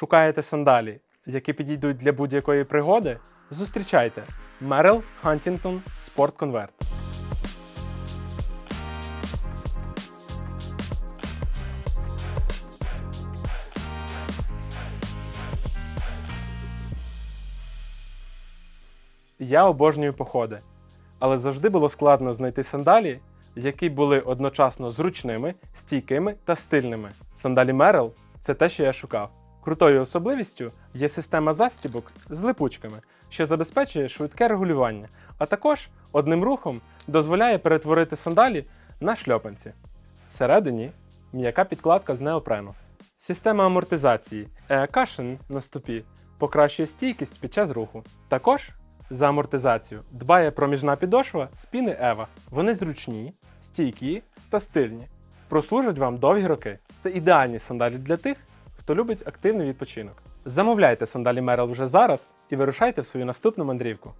Шукаєте сандалі, які підійдуть для будь-якої пригоди? Зустрічайте Merrell Huntington Sport Convert. Я обожнюю походи, але завжди було складно знайти сандалі, які були одночасно зручними, стійкими та стильними. Сандалі Merrell – це те, що я шукав. Крутою особливістю є система застібок з липучками, що забезпечує швидке регулювання, а також одним рухом дозволяє перетворити сандалі на шльопанці. Всередині м'яка підкладка з неопрену. Система амортизації Cushion на стопі покращує стійкість під час руху. Також за амортизацію дбає проміжна підошва з піни Ева. Вони зручні, стійкі та стильні. Прослужать вам довгі роки. Це ідеальні сандалі для тих, хто любить активний відпочинок. Замовляйте сандалі Мерл вже зараз і вирушайте в свою наступну мандрівку.